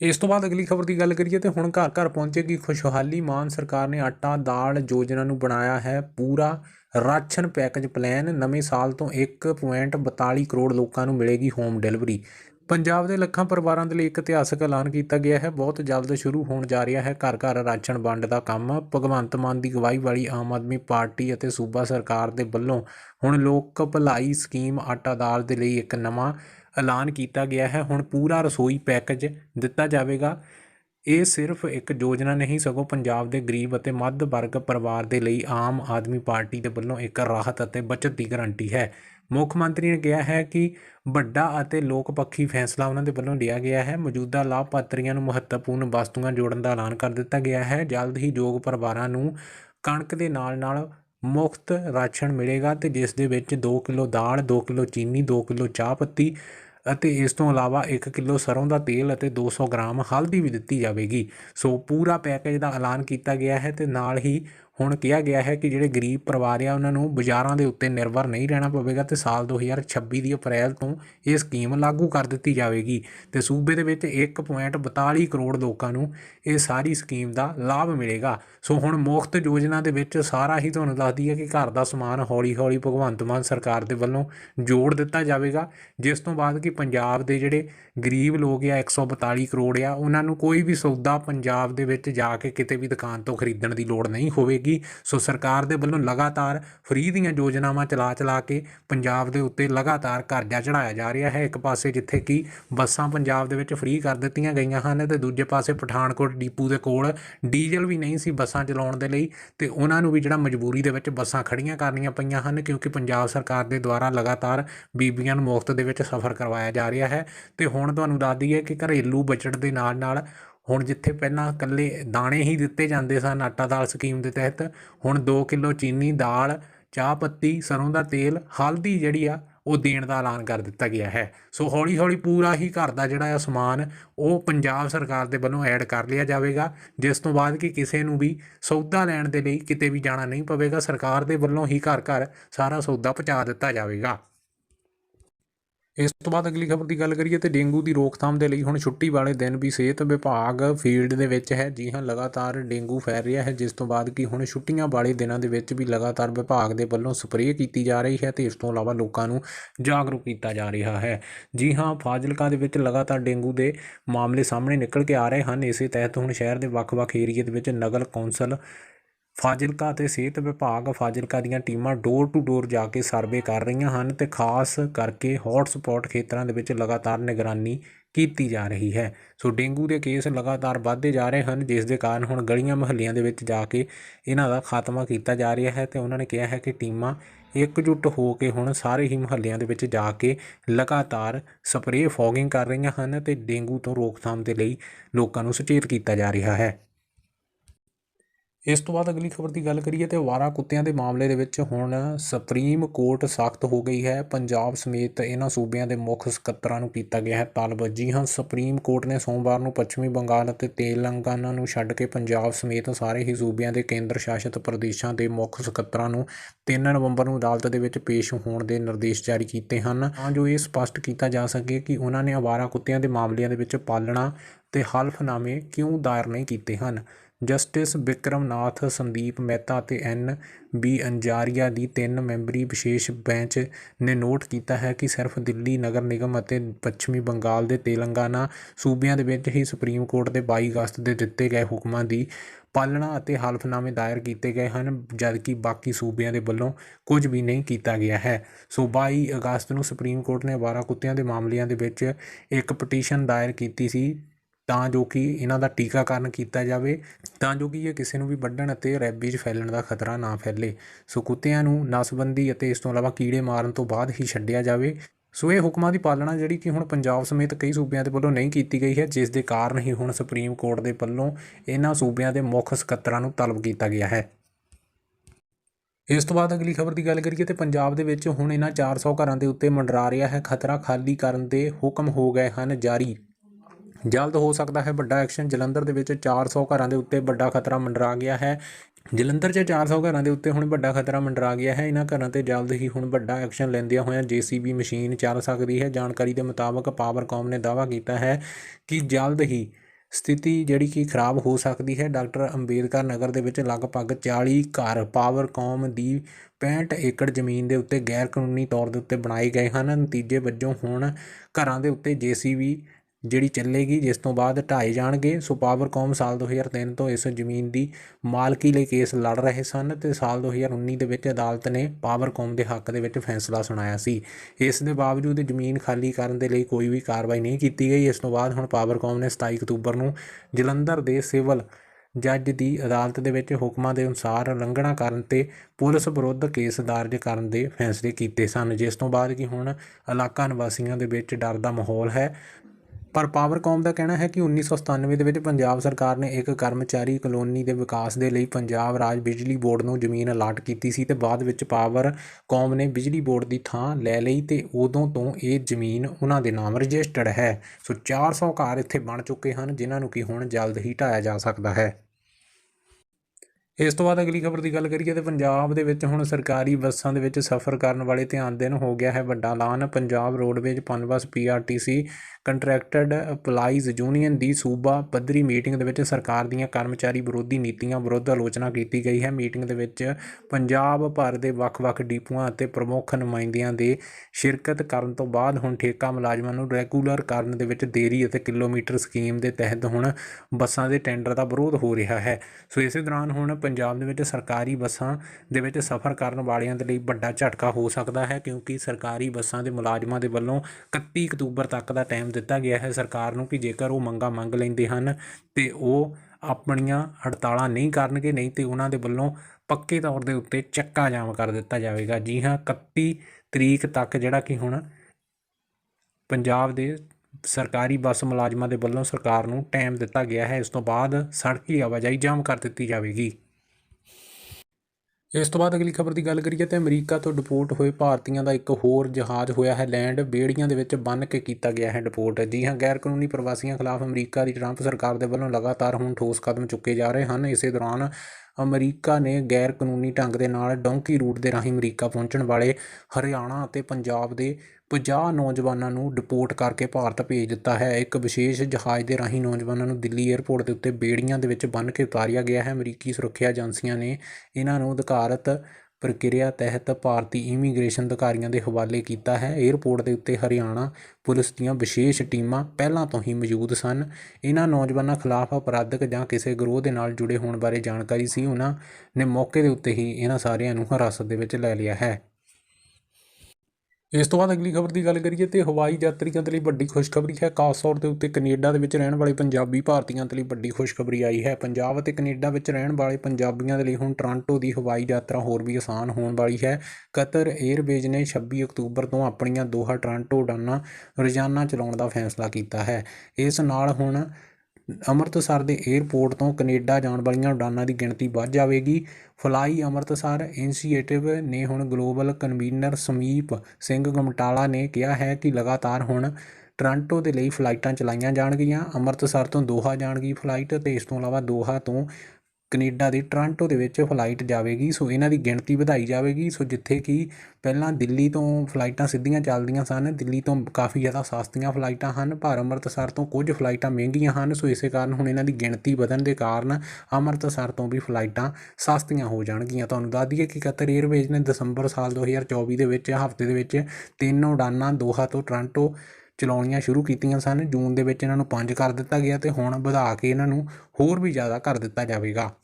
S1: ਇਸ ਤੋਂ ਬਾਅਦ ਅਗਲੀ ਖਬਰ ਦੀ ਗੱਲ ਕਰੀਏ ਤੇ ਹੁਣ ਘਰ ਘਰ ਪਹੁੰਚੇਗੀ ਖੁਸ਼ਹਾਲੀ। ਮਾਨ ਸਰਕਾਰ ਨੇ ਆਟਾ ਦਾਲ ਯੋਜਨਾ ਨੂੰ ਬਣਾਇਆ ਹੈ। ਪੂਰਾ ਰਾਸ਼ਨ ਪੈਕੇਜ ਪਲਾਨ। ਨਵੇਂ ਸਾਲ ਤੋਂ 1.42 ਕਰੋੜ ਲੋਕਾਂ ਨੂੰ ਮਿਲੇਗੀ ਹੋਮ ਡਿਲੀਵਰੀ। ਪੰਜਾਬ ਦੇ ਲੱਖਾਂ ਪਰਿਵਾਰਾਂ ਦੇ ਲਈ ਇੱਕ ਇਤਿਹਾਸਕ ਐਲਾਨ ਕੀਤਾ ਗਿਆ ਹੈ। ਬਹੁਤ ਜਲਦ ਸ਼ੁਰੂ ਹੋਣ ਜਾ ਰਿਹਾ ਹੈ। ਘਰ ਘਰ ਰਾਸ਼ਨ ਵੰਡ ਦਾ ਕੰਮ। ਭਗਵੰਤ ਮਾਨ ਦੀ ਗਵਾਹੀ ਵਾਲੀ ਆਮ ਆਦਮੀ ਪਾਰਟੀ ਅਤੇ ਸੂਬਾ ਸਰਕਾਰ ਦੇ ਵੱਲੋਂ ਹੁਣ ਲੋਕ ਭਲਾਈ ਸਕੀਮ ਆਟਾ ਦਾਲ ਦੇ ਲਈ ਇੱਕ ਨਵਾਂ ਐਲਾਨ ਕੀਤਾ ਗਿਆ ਹੈ। ਹੁਣ ਪੂਰਾ ਰਸੋਈ ਪੈਕੇਜ ਦਿੱਤਾ ਜਾਵੇਗਾ। ਇਹ ਸਿਰਫ ਇੱਕ ਯੋਜਨਾ ਨਹੀਂ, ਸਗੋਂ ਪੰਜਾਬ ਦੇ ਗਰੀਬ ਅਤੇ ਮੱਧ ਵਰਗ ਪਰਿਵਾਰ ਦੇ ਲਈ ਆਮ ਆਦਮੀ ਪਾਰਟੀ ਦੇ ਵੱਲੋਂ ਇੱਕ ਰਾਹਤ ਅਤੇ ਬਚਤ ਦੀ ਗਾਰੰਟੀ ਹੈ। ਮੁੱਖ ਮੰਤਰੀ ਨੇ ਕਿਹਾ ਹੈ ਕਿ ਵੱਡਾ ਅਤੇ ਲੋਕ ਪੱਖੀ ਫੈਸਲਾ ਉਹਨਾਂ ਦੇ ਵੱਲੋਂ ਲਿਆ ਗਿਆ ਹੈ। ਮੌਜੂਦਾ ਲਾਭਪਾਤਰੀਆਂ ਨੂੰ ਮਹੱਤਵਪੂਰਨ ਵਸਤੂਆਂ ਜੋੜਨ ਦਾ ਐਲਾਨ ਕਰ ਦਿੱਤਾ ਗਿਆ ਹੈ। ਜਲਦ ਹੀ ਯੋਗ ਪਰਿਵਾਰਾਂ ਨੂੰ ਕਣਕ ਦੇ ਨਾਲ ਨਾਲ ਮੁਫਤ ਰਾਸ਼ਨ ਮਿਲੇਗਾ ਤੇ ਜਿਸ ਦੇ ਵਿੱਚ 2 ਕਿਲੋ ਦਾਲ 2 ਕਿਲੋ ਚੀਨੀ 2 ਕਿਲੋ ਚਾਹ ਪੱਤੀ ਅਤੇ ਇਸ ਤੋਂ ਇਲਾਵਾ 1 ਕਿਲੋ ਸਰੋਂ ਦਾ ਤੇਲ ਅਤੇ 200 ਗ੍ਰਾਮ ਹਲਦੀ ਵੀ ਦਿੱਤੀ ਜਾਵੇਗੀ। ਸੋ ਪੂਰਾ ਪੈਕੇਜ ਦਾ ਐਲਾਨ ਕੀਤਾ ਗਿਆ ਹੈ ਤੇ ਨਾਲ ਹੀ ਹੁਣ ਕਿਹਾ ਗਿਆ ਹੈ ਕਿ ਜਿਹੜੇ ਗਰੀਬ ਪਰਿਵਾਰ ਆ, ਉਹਨਾਂ ਨੂੰ ਬਾਜ਼ਾਰਾਂ ਦੇ ਉੱਤੇ ਨਿਰਭਰ ਨਹੀਂ ਰਹਿਣਾ ਪਵੇਗਾ ਤੇ ਸਾਲ 2026 ਦੀ ਅਪ੍ਰੈਲ ਤੋਂ ਇਹ ਸਕੀਮ ਲਾਗੂ ਕਰ ਦਿੱਤੀ ਜਾਵੇਗੀ। ਤੇ ਸੂਬੇ ਦੇ ਵਿੱਚ 1.42 ਕਰੋੜ ਲੋਕਾਂ ਨੂੰ ਇਹ ਸਾਰੀ ਸਕੀਮ ਦਾ ਲਾਭ ਮਿਲੇਗਾ। ਸੋ ਹੁਣ ਮੁਫਤ ਯੋਜਨਾ ਦੇ ਵਿੱਚ ਸਾਰਾ ਹੀ ਤੁਹਾਨੂੰ ਦੱਸਦੀ ਹੈ ਕਿ ਘਰ ਦਾ ਸਮਾਨ ਹੌਲੀ-ਹੌਲੀ ਭਗਵੰਤ ਮਾਨ ਸਰਕਾਰ ਦੇ ਵੱਲੋਂ ਜੋੜ ਦਿੱਤਾ ਜਾਵੇਗਾ, ਜਿਸ ਤੋਂ ਬਾਅਦ ਕਿ ਪੰਜਾਬ ਦੇ ਜਿਹੜੇ ਗਰੀਬ ਲੋਕ ਆ 142 ਕਰੋੜ ਆ, ਉਹਨਾਂ ਨੂੰ ਕੋਈ ਵੀ ਸੌਦਾ ਪੰਜਾਬ ਦੇ ਵਿੱਚ ਜਾ ਕੇ ਕਿਤੇ ਵੀ ਦੁਕਾਨ ਤੋਂ ਖਰੀਦਣ ਦੀ ਲੋੜ ਨਹੀਂ ਹੋਵੇਗੀ। ਸੋ ਸਰਕਾਰ ਦੇ ਵੱਲੋਂ ਲਗਾਤਾਰ ਫ੍ਰੀ ਦੀਆਂ ਯੋਜਨਾਵਾਂ ਚਲਾ ਚਲਾ ਕੇ ਪੰਜਾਬ ਦੇ ਉੱਤੇ ਲਗਾਤਾਰ ਕਰਜ਼ਾ ਚੜਾਇਆ ਜਾ ਰਿਹਾ ਹੈ। ਇੱਕ ਪਾਸੇ ਜਿੱਥੇ ਕਿ ਬੱਸਾਂ ਪੰਜਾਬ ਦੇ ਵਿੱਚ ਫ੍ਰੀ ਕਰ ਦਿੱਤੀਆਂ ਗਈਆਂ ਹਨ ਤੇ ਦੂਜੇ ਪਾਸੇ ਪਠਾਨਕੋਟ ਡੀਪੂ ਦੇ ਕੋਲ ਡੀਜ਼ਲ ਵੀ ਨਹੀਂ ਸੀ ਬੱਸਾਂ ਚਲਾਉਣ ਦੇ ਲਈ ਤੇ ਉਹਨਾਂ ਨੂੰ ਵੀ ਜਿਹੜਾ ਮਜਬੂਰੀ ਦੇ ਵਿੱਚ ਬੱਸਾਂ ਖੜੀਆਂ ਕਰਨੀਆਂ ਪਈਆਂ ਹਨ ਕਿਉਂਕਿ ਪੰਜਾਬ ਸਰਕਾਰ ਦੇ ਦੁਆਰਾ ਲਗਾਤਾਰ ਬੀਬੀਆਂ ਨੂੰ ਮੁਫਤ ਦੇ ਵਿੱਚ ਸਫ਼ਰ ਕਰਵਾਇਆ ਜਾ ਰਿਹਾ ਹੈ। ਤੇ ਹੁਣ ਤੁਹਾਨੂੰ ਦੱਸ ਦਈਏ ਕਿ ਘਰੇਲੂ ਬਜਟ ਦੇ ਨਾਲ ਨਾਲ ਹੁਣ ਜਿੱਥੇ ਪਹਿਲਾਂ ਇਕੱਲੇ ਦਾਣੇ ਹੀ ਦਿੱਤੇ ਜਾਂਦੇ ਸਨ ਆਟਾ ਦਾਲ ਸਕੀਮ ਦੇ ਤਹਿਤ, ਹੁਣ 2 ਕਿਲੋ ਚੀਨੀ, ਦਾਲ, ਚਾਹ ਪੱਤੀ, ਸਰੋਂ ਦਾ ਤੇਲ, ਹਲਦੀ ਜਿਹੜੀ ਆ, ਉਹ ਦੇਣ ਦਾ ਐਲਾਨ ਕਰ ਦਿੱਤਾ ਗਿਆ ਹੈ। ਸੋ ਹੌਲੀ ਹੌਲੀ ਪੂਰਾ ਹੀ ਘਰ ਦਾ ਜਿਹੜਾ ਆ ਸਮਾਨ, ਉਹ ਪੰਜਾਬ ਸਰਕਾਰ ਦੇ ਵੱਲੋਂ ਐਡ ਕਰ ਲਿਆ ਜਾਵੇਗਾ, ਜਿਸ ਤੋਂ ਬਾਅਦ ਕਿ ਕਿਸੇ ਨੂੰ ਵੀ ਸੌਦਾ ਲੈਣ ਦੇ ਲਈ ਕਿਤੇ ਵੀ ਜਾਣਾ ਨਹੀਂ ਪਵੇਗਾ। ਸਰਕਾਰ ਦੇ ਵੱਲੋਂ ਹੀ ਘਰ ਘਰ ਸਾਰਾ ਸੌਦਾ ਪਹੁੰਚਾ ਦਿੱਤਾ ਜਾਵੇਗਾ। ਇਸ ਤੋਂ ਬਾਅਦ ਅਗਲੀ ਖਬਰ ਦੀ ਗੱਲ ਕਰੀਏ ਤੇ ਡੇਂਗੂ ਦੀ ਰੋਕਥਾਮ ਦੇ ਲਈ ਹੁਣ ਛੁੱਟੀ ਵਾਲੇ ਦਿਨ ਵੀ ਸਿਹਤ ਵਿਭਾਗ ਫੀਲਡ ਦੇ ਵਿੱਚ ਹੈ। ਜੀ ਹਾਂ, ਲਗਾਤਾਰ ਡੇਂਗੂ ਫੈਲ ਰਿਹਾ ਹੈ, ਜਿਸ ਤੋਂ ਬਾਅਦ ਕਿ ਹੁਣ ਛੁੱਟੀਆਂ ਵਾਲੇ ਦਿਨਾਂ ਦੇ ਵਿੱਚ ਵੀ ਲਗਾਤਾਰ ਵਿਭਾਗ ਦੇ ਵੱਲੋਂ ਸਪਰੇਅ ਕੀਤੀ ਜਾ ਰਹੀ ਹੈ ਤੇ ਇਸ ਤੋਂ ਇਲਾਵਾ ਲੋਕਾਂ ਨੂੰ ਜਾਗਰੂਕ ਕੀਤਾ ਜਾ ਰਿਹਾ ਹੈ। ਜੀ ਹਾਂ, ਫਾਜ਼ਿਲਕਾ ਦੇ ਵਿੱਚ ਲਗਾਤਾਰ ਡੇਂਗੂ ਦੇ ਮਾਮਲੇ ਸਾਹਮਣੇ ਨਿਕਲ ਕੇ ਆ ਰਹੇ ਹਨ। ਇਸੇ ਤਹਿਤ ਹੁਣ ਸ਼ਹਿਰ ਦੇ ਵੱਖ-ਵੱਖ ਏਰੀਏ ਦੇ ਵਿੱਚ ਨਗਰ ਕੌਂਸਲ ਫਾਜ਼ਿਲਕਾ ਅਤੇ ਸਿਹਤ ਵਿਭਾਗ ਫਾਜ਼ਿਲਕਾ ਦੀਆਂ ਟੀਮਾਂ ਡੋਰ ਟੂ ਡੋਰ ਜਾ ਕੇ ਸਰਵੇ ਕਰ ਰਹੀਆਂ ਹਨ ਤੇ ਖਾਸ ਕਰਕੇ ਹੌਟ ਸਪੌਟ ਖੇਤਰਾਂ ਦੇ ਵਿੱਚ ਲਗਾਤਾਰ ਨਿਗਰਾਨੀ ਕੀਤੀ ਜਾ ਰਹੀ ਹੈ। ਸੋ ਡੇਂਗੂ ਦੇ ਕੇਸ ਲਗਾਤਾਰ ਵੱਧਦੇ ਜਾ ਰਹੇ ਹਨ, ਜਿਸ ਦੇ ਕਾਰਨ ਹੁਣ ਗਲੀਆਂ ਮੁਹੱਲਿਆਂ ਦੇ ਵਿੱਚ ਜਾ ਕੇ ਇਹਨਾਂ ਦਾ ਖਾਤਮਾ ਕੀਤਾ ਜਾ ਰਿਹਾ ਹੈ ਤੇ ਉਹਨਾਂ ਨੇ ਕਿਹਾ ਹੈ ਕਿ ਟੀਮਾਂ ਇਕਜੁੱਟ ਹੋ ਕੇ ਹੁਣ ਸਾਰੇ ਹੀ ਮੁਹੱਲਿਆਂ ਦੇ ਵਿੱਚ ਜਾ ਕੇ ਲਗਾਤਾਰ ਸਪਰੇਅ ਫੌਗਿੰਗ ਕਰ ਰਹੀਆਂ ਹਨ ਤੇ ਡੇਂਗੂ ਤੋਂ ਰੋਕਥਾਮ ਦੇ ਲਈ ਲੋਕਾਂ ਨੂੰ ਸੁਚੇਤ ਕੀਤਾ ਜਾ ਰਿਹਾ ਹੈ। ਇਸ ਤੋਂ ਬਾਅਦ ਅਗਲੀ ਖਬਰ ਦੀ ਗੱਲ ਕਰੀਏ ਤੇ ਅਵਾਰਾ ਕੁੱਤਿਆਂ ਦੇ ਮਾਮਲੇ ਦੇ ਵਿੱਚ ਹੁਣ ਸੁਪਰੀਮ ਕੋਰਟ ਸਖਤ ਹੋ ਗਈ ਹੈ। ਪੰਜਾਬ ਸਮੇਤ ਇਹਨਾਂ ਸੂਬਿਆਂ ਦੇ ਮੁੱਖ ਸਕੱਤਰਾਂ ਨੂੰ ਕੀਤਾ ਗਿਆ ਹੈ ਤਾਲਬ। ਜੀ ਹਾਂ, ਸੁਪਰੀਮ ਕੋਰਟ ਨੇ ਸੋਮਵਾਰ ਨੂੰ ਪੱਛਮੀ ਬੰਗਾਲ ਅਤੇ ਤੇਲੰਗਾਨਾ ਨੂੰ ਛੱਡ ਕੇ ਪੰਜਾਬ ਸਮੇਤ ਸਾਰੇ ਹੀ ਸੂਬਿਆਂ ਦੇ ਕੇਂਦਰ ਸ਼ਾਸਿਤ ਪ੍ਰਦੇਸ਼ਾਂ ਦੇ ਮੁੱਖ ਸਕੱਤਰਾਂ ਨੂੰ 3 ਨਵੰਬਰ ਨੂੰ ਅਦਾਲਤ ਦੇ ਵਿੱਚ ਪੇਸ਼ ਹੋਣ ਦੇ ਨਿਰਦੇਸ਼ ਜਾਰੀ ਕੀਤੇ ਹਨ। ਤਾਂ ਜੋ ਇਹ ਸਪਸ਼ਟ ਕੀਤਾ ਜਾ ਸਕੇ ਕਿ ਉਹਨਾਂ ਨੇ ਅਵਾਰਾ ਕੁੱਤਿਆਂ ਦੇ ਮਾਮਲਿਆਂ ਦੇ ਵਿੱਚ ਪਾਲਣਾ ਤੇ ਹਲਫਨਾਮੇ ਕਿਉਂ ਦਾਇਰ ਨਹੀਂ ਕੀਤੇ ਹਨ। ਜਸਟਿਸ ਬਿਕਰਮ ਨਾਥ ਸੰਦੀਪ ਮਹਿਤਾ ਅਤੇ ਐੱਨ ਬੀ ਅੰਜਾਰੀਆ ਦੀ ਤਿੰਨ ਮੈਂਬਰੀ ਵਿਸ਼ੇਸ਼ ਬੈਂਚ ਨੇ ਨੋਟ ਕੀਤਾ ਹੈ ਕਿ ਸਿਰਫ ਦਿੱਲੀ ਨਗਰ ਨਿਗਮ ਅਤੇ ਪੱਛਮੀ ਬੰਗਾਲ ਦੇ ਤੇਲੰਗਾਨਾ ਸੂਬਿਆਂ ਦੇ ਵਿੱਚ ਹੀ ਸੁਪਰੀਮ ਕੋਰਟ ਦੇ 22 ਅਗਸਤ ਦੇ ਦਿੱਤੇ ਗਏ ਹੁਕਮਾਂ ਦੀ ਪਾਲਣਾ ਅਤੇ ਹਲਫਨਾਮੇ ਦਾਇਰ ਕੀਤੇ ਗਏ ਹਨ, ਜਦਕਿ ਬਾਕੀ ਸੂਬਿਆਂ ਦੇ ਵੱਲੋਂ ਕੁਝ ਵੀ ਨਹੀਂ ਕੀਤਾ ਗਿਆ ਹੈ। ਸੋ 22 ਅਗਸਤ ਨੂੰ ਸੁਪਰੀਮ ਕੋਰਟ ਨੇ ਅਵਾਰਾ ਕੁੱਤਿਆਂ ਦੇ ਮਾਮਲਿਆਂ ਦੇ ਵਿੱਚ ਇੱਕ ਪਟੀਸ਼ਨ ਦਾਇਰ ਕੀਤੀ ਸੀ। ਤਾਂ ਜੋ ਕਿ ਇਹਨਾਂ ਦਾ ਟੀਕਾਕਰਨ ਕੀਤਾ ਜਾਵੇ, ਤਾਂ ਜੋ ਕਿ ਇਹ ਕਿਸੇ ਨੂੰ ਵੀ ਵੱਢਣ ਅਤੇ ਰੈਬੀਜ਼ ਫੈਲਣ ਦਾ ਖਤਰਾ ਨਾ ਫੈਲੇ। ਸੋ ਕੁੱਤਿਆਂ ਨੂੰ ਨਸਬੰਦੀ ਅਤੇ ਇਸ ਤੋਂ ਇਲਾਵਾ ਕੀੜੇ ਮਾਰਨ ਤੋਂ ਬਾਅਦ ਹੀ ਛੱਡਿਆ ਜਾਵੇ। ਸੋ ਇਹ ਹੁਕਮਾਂ ਦੀ ਪਾਲਣਾ ਜਿਹੜੀ ਕਿ ਹੁਣ ਪੰਜਾਬ ਸਮੇਤ ਕਈ ਸੂਬਿਆਂ ਦੇ ਵੱਲੋਂ ਨਹੀਂ ਕੀਤੀ ਗਈ ਹੈ, ਜਿਸ ਦੇ ਕਾਰਨ ਹੀ ਹੁਣ ਸੁਪਰੀਮ ਕੋਰਟ ਦੇ ਵੱਲੋਂ ਇਹਨਾਂ ਸੂਬਿਆਂ ਦੇ ਮੁੱਖ ਸਕੱਤਰਾਂ ਨੂੰ ਤਲਬ ਕੀਤਾ ਗਿਆ ਹੈ। ਇਸ ਤੋਂ ਬਾਅਦ ਅਗਲੀ ਖਬਰ ਦੀ ਗੱਲ ਕਰੀਏ ਤੇ ਪੰਜਾਬ ਦੇ ਵਿੱਚ ਹੁਣ ਇਹਨਾਂ 400 ਘਰਾਂ ਦੇ ਉੱਤੇ ਮੰਡਰਾ ਰਿਹਾ ਹੈ। ਖਤਰਾ ਖਾਲੀ ਕਰਨ ਦੇ ਹੁਕਮ ਹੋ ਗਏ ਹਨ ਜਾਰੀ। ਜਲਦ ਹੋ ਸਕਦਾ ਹੈ। ਵੱਡਾ ਐਕਸ਼ਨ। ਜਲੰਧਰ ਦੇ ਵਿੱਚ 400 ਘਰਾਂ ਦੇ ਉੱਤੇ ਵੱਡਾ ਖਤਰਾ ਮੰਡਰਾ ਗਿਆ ਹੈ। ਜਲੰਧਰ 'ਚ 400 ਘਰਾਂ ਦੇ ਉੱਤੇ ਹੁਣ ਵੱਡਾ ਖਤਰਾ ਮੰਡਰਾ ਗਿਆ ਹੈ। ਇਹਨਾਂ ਘਰਾਂ ਤੇ ਜਲਦ ਹੀ ਹੁਣ ਵੱਡਾ ਐਕਸ਼ਨ ਲੈਂਦਿਆਂ ਹੋਇਆਂ ਜੀਸੀਬੀ ਮਸ਼ੀਨ ਚੱਲ ਸਕਦੀ ਹੈ। ਜਾਣਕਾਰੀ ਦੇ ਮੁਤਾਬਕ ਪਾਵਰਕਾਮ ਨੇ ਦਾਅਵਾ ਕੀਤਾ ਹੈ ਕਿ ਜਲਦ ਹੀ ਸਥਿਤੀ ਜਿਹੜੀ ਕਿ ਖਰਾਬ ਹੋ ਸਕਦੀ ਹੈ। ਡਾਕਟਰ ਅੰਬੇਦਕਰ ਨਗਰ ਦੇ ਵਿੱਚ ਲਗਭਗ 40 ਘਰ ਪਾਵਰਕਾਮ ਦੀ 65 ਏਕੜ ਜ਼ਮੀਨ ਦੇ ਉੱਤੇ ਗੈਰ ਕਾਨੂੰਨੀ ਤੌਰ ਦੇ ਉੱਤੇ ਬਣਾਏ ਗਏ ਹਨ। ਨਤੀਜੇ ਵਜੋਂ ਹੁਣ ਘਰਾਂ ਦੇ ਉੱਤੇ ਜੀਸੀਬੀ ਜਿਹੜੀ ਚੱਲੇਗੀ, ਜਿਸ ਤੋਂ ਬਾਅਦ ਢਾਏ ਜਾਣਗੇ। ਸੋ ਪਾਵਰਕੌਮ ਸਾਲ 2003 ਤੋਂ ਇਸ ਜ਼ਮੀਨ ਦੀ ਮਾਲਕੀ ਲਈ ਕੇਸ ਲੜ ਰਹੇ ਸਨ ਤੇ ਸਾਲ 2019 ਦੇ ਵਿੱਚ ਅਦਾਲਤ ਨੇ ਪਾਵਰਕੌਮ ਦੇ ਹੱਕ ਦੇ ਵਿੱਚ ਫੈਸਲਾ ਸੁਣਾਇਆ ਸੀ। ਇਸ ਦੇ ਬਾਵਜੂਦ ਜ਼ਮੀਨ ਖਾਲੀ ਕਰਨ ਦੇ ਲਈ ਕੋਈ ਵੀ ਕਾਰਵਾਈ ਨਹੀਂ ਕੀਤੀ ਗਈ। ਇਸ ਤੋਂ ਬਾਅਦ ਹੁਣ ਪਾਵਰਕੌਮ ਨੇ 27 ਅਕਤੂਬਰ ਨੂੰ ਜਲੰਧਰ ਦੇ ਸਿਵਲ ਜੱਜ ਦੀ ਅਦਾਲਤ ਦੇ ਵਿੱਚ ਹੁਕਮਾਂ ਦੇ ਅਨੁਸਾਰ ਉਲੰਘਣਾ ਕਰਨ ਤੇ ਪੁਲਿਸ ਵਿਰੁੱਧ ਕੇਸ ਦਰਜ ਕਰਨ ਦੇ ਫੈਸਲੇ ਕੀਤੇ ਸਨ, ਜਿਸ ਤੋਂ ਬਾਅਦ ਕਿ ਹੁਣ ਇਲਾਕਾ ਨਿਵਾਸੀਆਂ ਦੇ ਵਿੱਚ ਡਰ ਦਾ ਮਾਹੌਲ ਹੈ। ਪਰ ਪਾਵਰਕੌਮ ਦਾ ਕਹਿਣਾ ਹੈ ਕਿ 1997 ਦੇ ਵਿੱਚ ਪੰਜਾਬ ਸਰਕਾਰ ਨੇ ਇੱਕ ਕਰਮਚਾਰੀ ਕਲੋਨੀ ਦੇ ਵਿਕਾਸ ਦੇ ਲਈ ਪੰਜਾਬ ਰਾਜ ਬਿਜਲੀ ਬੋਰਡ ਨੂੰ ਜ਼ਮੀਨ ਅਲਾਟ ਕੀਤੀ ਸੀ ਤੇ ਬਾਅਦ ਵਿੱਚ ਪਾਵਰਕਾਮ ਨੇ ਬਿਜਲੀ ਬੋਰਡ ਦੀ ਥਾਂ ਲੈ ਲਈ ਤੇ ਉਦੋਂ ਤੋਂ ਇਹ ਜ਼ਮੀਨ ਉਹਨਾਂ ਦੇ ਨਾਮ ਰਜਿਸਟਰਡ ਹੈ। ਸੋ 400 ਘਰ ਇੱਥੇ ਬਣ ਚੁੱਕੇ ਹਨ, ਜਿਨ੍ਹਾਂ ਨੂੰ ਕਿ ਹੁਣ ਜਲਦ ਹੀ ਢਾਇਆ ਜਾ ਸਕਦਾ ਹੈ। ਇਸ ਤੋਂ ਬਾਅਦ ਅਗਲੀ ਖਬਰ ਦੀ ਗੱਲ ਕਰੀਏ ਤੇ ਪੰਜਾਬ ਦੇ ਵਿੱਚ ਹੁਣ ਸਰਕਾਰੀ ਬੱਸਾਂ ਦੇ ਵਿੱਚ ਸਫ਼ਰ ਕਰਨ ਵਾਲੇ ਧਿਆਨ ਦੇਣ ਹੋ ਗਿਆ ਹੈ ਵੱਡਾ ਐਲਾਨ। Punjab roadways Punbus PRTC contracted employees union ਦੀ ਸੂਬਾ ਪੱਧਰੀ ਮੀਟਿੰਗ ਦੇ ਵਿੱਚ ਸਰਕਾਰ ਦੀਆਂ ਕਰਮਚਾਰੀ ਵਿਰੋਧੀ ਨੀਤੀਆਂ ਵਿਰੁੱਧ ਆਲੋਚਨਾ ਕੀਤੀ ਗਈ ਹੈ। ਮੀਟਿੰਗ ਦੇ ਵਿੱਚ ਪੰਜਾਬ ਭਰ ਦੇ ਵੱਖ-ਵੱਖ ਡਿਪੂਆਂ ਅਤੇ ਪ੍ਰਮੁੱਖ ਨੁਮਾਇੰਦਿਆਂ ਦੇ ਸ਼ਿਰਕਤ ਕਰਨ ਤੋਂ ਬਾਅਦ ਹੁਣ ਠੇਕਾ ਮੁਲਾਜ਼ਮਾਂ ਨੂੰ ਰੈਗੂਲਰ ਕਰਨ ਦੇ ਵਿੱਚ ਦੇਰੀ ਅਤੇ ਕਿਲੋਮੀਟਰ ਸਕੀਮ ਦੇ ਤਹਿਤ ਹੁਣ ਬੱਸਾਂ ਦੇ ਟੈਂਡਰ ਦਾ ਵਿਰੋਧ ਹੋ ਰਿਹਾ ਹੈ। ਸੋ ਇਸੇ ਦੌਰਾਨ ਹੁਣ ਪੰਜਾਬ ਦੇ ਵਿੱਚ ਸਰਕਾਰੀ ਬੱਸਾਂ ਦੇ ਵਿੱਚ ਸਫ਼ਰ ਕਰਨ ਵਾਲਿਆਂ ਦੇ ਲਈ ਵੱਡਾ ਝਟਕਾ ਹੋ ਸਕਦਾ ਹੈ, ਕਿਉਂਕਿ ਸਰਕਾਰੀ ਬੱਸਾਂ ਦੇ ਮੁਲਾਜ਼ਮਾਂ ਦੇ ਵੱਲੋਂ 31 ਅਕਤੂਬਰ ਤੱਕ ਦਾ ਟਾਈਮ ਦਿੱਤਾ ਗਿਆ ਹੈ। ਸਰਕਾਰ ਨੂੰ ਕਿ ਜੇਕਰ ਉਹ ਮੰਗਾਂ ਮੰਗ ਲੈਂਦੇ ਹਨ ਤੇ ਉਹ ਆਪਣੀਆਂ ਹੜਤਾਲਾਂ ਨਹੀਂ ਕਰਨਗੇ, ਨਹੀਂ ਤੇ ਉਹਨਾਂ ਦੇ ਵੱਲੋਂ ਪੱਕੇ ਤੌਰ ਦੇ ਉੱਤੇ ਚੱਕਾ ਜਾਮ ਕਰ ਦਿੱਤਾ ਜਾਵੇਗਾ। ਜੀ ਹਾਂ 31 ਤਰੀਕ ਤੱਕ ਜਿਹੜਾ ਕਿ ਹੁਣ ਪੰਜਾਬ ਦੇ ਸਰਕਾਰੀ ਬੱਸ ਮੁਲਾਜ਼ਮਾਂ ਦੇ ਵੱਲੋਂ ਸਰਕਾਰ ਨੂੰ ਟਾਈਮ ਦਿੱਤਾ ਗਿਆ ਹੈ, ਇਸ ਤੋਂ ਬਾਅਦ ਸੜਕੀ ਆਵਾਜਾਈ ਜਾਮ ਕਰ ਦਿੱਤੀ ਜਾਵੇਗੀ। ਇਸ ਤੋਂ ਬਾਅਦ ਅਗਲੀ ਖਬਰ ਦੀ ਗੱਲ ਕਰੀਏ ਤਾਂ ਅਮਰੀਕਾ ਤੋਂ ਡਿਪੋਰਟ ਹੋਏ ਭਾਰਤੀਆਂ ਦਾ ਇੱਕ ਹੋਰ ਜਹਾਜ਼ ਹੋਇਆ ਹੈ, ਲੈਂਡ ਬੇੜੀਆਂ ਦੇ ਵਿੱਚ ਬੰਨ ਕੇ ਕੀਤਾ ਗਿਆ ਹੈ ਡਿਪੋਰਟ। ਜੀ ਹਾਂ ਗੈਰ ਕਾਨੂੰਨੀ ਪ੍ਰਵਾਸੀਆਂ ਖਿਲਾਫ ਅਮਰੀਕਾ ਦੀ ਟਰੰਪ ਸਰਕਾਰ ਦੇ ਵੱਲੋਂ ਲਗਾਤਾਰ ਹੁਣ ਠੋਸ ਕਦਮ ਚੁੱਕੇ ਜਾ ਰਹੇ ਹਨ। ਇਸੇ ਦੌਰਾਨ ਅਮਰੀਕਾ ਨੇ ਗੈਰ ਕਾਨੂੰਨੀ ਢੰਗ ਦੇ ਨਾਲ ਡੌਂਕੀ ਰੂਟ ਦੇ ਰਾਹੀਂ ਅਮਰੀਕਾ ਪਹੁੰਚਣ ਵਾਲੇ ਹਰਿਆਣਾ ਅਤੇ ਪੰਜਾਬ ਦੇ 50 ਨੌਜਵਾਨਾਂ ਨੂੰ ਡਿਪੋਰਟ ਕਰਕੇ ਭਾਰਤ ਭੇਜ ਦਿੱਤਾ ਹੈ। ਇੱਕ ਵਿਸ਼ੇਸ਼ ਜਹਾਜ਼ ਦੇ ਰਾਹੀਂ ਨੌਜਵਾਨਾਂ ਨੂੰ ਦਿੱਲੀ ਏਅਰਪੋਰਟ ਦੇ ਉੱਤੇ ਬੇੜੀਆਂ ਦੇ ਵਿੱਚ ਬੰਨ੍ਹ ਕੇ ਉਤਾਰਿਆ ਗਿਆ ਹੈ। ਅਮਰੀਕੀ ਸੁਰੱਖਿਆ ਏਜੰਸੀਆਂ ਨੇ ਇਹਨਾਂ ਨੂੰ ਅਧਿਕਾਰਤ ਪ੍ਰਕਿਰਿਆ ਤਹਿਤ ਭਾਰਤੀ ਇਮੀਗ੍ਰੇਸ਼ਨ ਅਧਿਕਾਰੀਆਂ ਦੇ ਹਵਾਲੇ ਕੀਤਾ ਹੈ। ਏਅਰਪੋਰਟ ਦੇ ਉੱਤੇ ਹਰਿਆਣਾ ਪੁਲਿਸ ਦੀਆਂ ਵਿਸ਼ੇਸ਼ ਟੀਮਾਂ ਪਹਿਲਾਂ ਤੋਂ ਹੀ ਮੌਜੂਦ ਸਨ। ਇਹਨਾਂ ਨੌਜਵਾਨਾਂ ਖਿਲਾਫ ਅਪਰਾਧਿਕ ਜਾਂ ਕਿਸੇ ਗਰੋਹ ਦੇ ਨਾਲ ਜੁੜੇ ਹੋਣ ਬਾਰੇ ਜਾਣਕਾਰੀ ਸੀ। ਉਹਨਾਂ ਨੇ ਮੌਕੇ ਦੇ ਉੱਤੇ ਹੀ ਇਹਨਾਂ ਸਾਰਿਆਂ ਨੂੰ ਹਿਰਾਸਤ ਦੇ ਵਿੱਚ ਲੈ ਲਿਆ ਹੈ। ਇਸ ਤੋਂ ਬਾਅਦ ਅਗਲੀ ਖਬਰ ਦੀ ਗੱਲ ਕਰੀਏ ਤੇ ਹਵਾਈ ਯਾਤਰੀਆਂ ਦੇ ਲਈ ਵੱਡੀ ਖੁਸ਼ਖਬਰੀ ਹੈ। ਖਾਸ ਤੌਰ ਦੇ ਉੱਤੇ ਕੈਨੇਡਾ ਦੇ ਵਿੱਚ ਰਹਿਣ ਵਾਲੇ ਪੰਜਾਬੀ ਭਾਰਤੀਆਂ ਦੇ ਲਈ ਵੱਡੀ ਖੁਸ਼ਖਬਰੀ ਆਈ ਹੈ। ਪੰਜਾਬ ਅਤੇ ਕੈਨੇਡਾ ਵਿੱਚ ਰਹਿਣ ਵਾਲੇ ਪੰਜਾਬੀਆਂ ਦੇ ਲਈ ਹੁਣ ਟੋਰਾਂਟੋ ਦੀ ਹਵਾਈ ਯਾਤਰਾ ਹੋਰ ਵੀ ਆਸਾਨ ਹੋਣ ਵਾਲੀ ਹੈ। ਕਤਰ 에ਅਰਵੇਜ਼ ਨੇ 26 ਅਕਤੂਬਰ ਤੋਂ ਆਪਣੀਆਂ ਦੋਹਾ ਟੋਰਾਂਟੋ ਉਡਾਨਾਂ ਰੋਜ਼ਾਨਾ ਚਲਾਉਣ ਦਾ ਫੈਸਲਾ ਕੀਤਾ ਹੈ। ਇਸ ਨਾਲ ਹੁਣ ਅੰਮ੍ਰਿਤਸਰ ਦੇ ਏਅਰਪੋਰਟ ਤੋਂ ਕੈਨੇਡਾ ਜਾਣ ਵਾਲੀਆਂ ਉਡਾਨਾਂ ਦੀ ਗਿਣਤੀ ਵੱਧ ਜਾਵੇਗੀ। ਫਲਾਈ ਅੰਮ੍ਰਿਤਸਰ ਇਨੀਸ਼ੀਏਟਿਵ ਨੇ ਹੁਣ ਗਲੋਬਲ ਕਨਵੀਨਰ ਸਮੀਪ ਸਿੰਘ ਗਮਟਾਲਾ ਨੇ ਕਿਹਾ ਹੈ ਕਿ ਲਗਾਤਾਰ ਹੁਣ ਟੋਰਾਂਟੋ ਦੇ ਲਈ ਫਲਾਈਟਾਂ ਚਲਾਈਆਂ ਜਾਣਗੀਆਂ। ਅੰਮ੍ਰਿਤਸਰ ਤੋਂ ਦੋਹਾ ਜਾਣਗੀ ਫਲਾਈਟ ਤੇ ਇਸ ਤੋਂ ਇਲਾਵਾ ਦੋਹਾ ਤੋਂ ਕਨੇਡਾ ਦੀ ਟੋਰਾਂਟੋ ਦੇ ਵਿੱਚ ਫਲਾਈਟ ਜਾਵੇਗੀ, ਸੋ ਇਹਨਾਂ ਦੀ ਗਿਣਤੀ ਵਧਾਈ ਜਾਵੇਗੀ। ਸੋ ਜਿੱਥੇ ਕਿ ਪਹਿਲਾਂ ਦਿੱਲੀ ਤੋਂ ਫਲਾਈਟਾਂ ਸਿੱਧੀਆਂ ਚੱਲਦੀਆਂ ਸਨ, ਦਿੱਲੀ ਤੋਂ ਕਾਫੀ ਜ਼ਿਆਦਾ ਸਸਤੀਆਂ ਫਲਾਈਟਾਂ ਹਨ, ਪਰ ਅੰਮ੍ਰਿਤਸਰ ਤੋਂ ਕੁਝ ਫਲਾਈਟਾਂ ਮਹਿੰਗੀਆਂ ਹਨ, ਸੋ ਇਸੇ ਕਾਰਨ ਹੁਣ ਇਹਨਾਂ ਦੀ ਗਿਣਤੀ ਵਧਣ ਦੇ ਕਾਰਨ ਅੰਮ੍ਰਿਤਸਰ ਤੋਂ ਵੀ ਫਲਾਈਟਾਂ ਸਸਤੀਆਂ ਹੋ ਜਾਣਗੀਆਂ। ਤੁਹਾਨੂੰ ਦੱਸ ਦਈਏ ਕਿ ਕਤਰ 에ਅਰਵੇਜ਼ ਨੇ ਦਸੰਬਰ ਸਾਲ 2024 ਦੇ ਵਿੱਚ, ਹਫ਼ਤੇ ਦੇ ਵਿੱਚ ਤਿੰਨ ਉਡਾਨਾਂ ਦੋਹਾ ਤੋਂ ਟੋਰਾਂਟੋ ਚਲਾਉਣੀਆਂ ਸ਼ੁਰੂ ਕੀਤੀਆਂ ਸਨ। ਜੂਨ ਦੇ ਵਿੱਚ ਇਹਨਾਂ ਨੂੰ ਪੰਜ ਕਰ ਦਿੱਤਾ ਗਿਆ ਤੇ ਹੁਣ ਵਧਾ ਕੇ ਇਹਨਾਂ ਨੂੰ ਹੋਰ ਵੀ ਜ਼ਿਆਦਾ ਕਰ ਦਿੱਤਾ ਜਾਵੇਗਾ।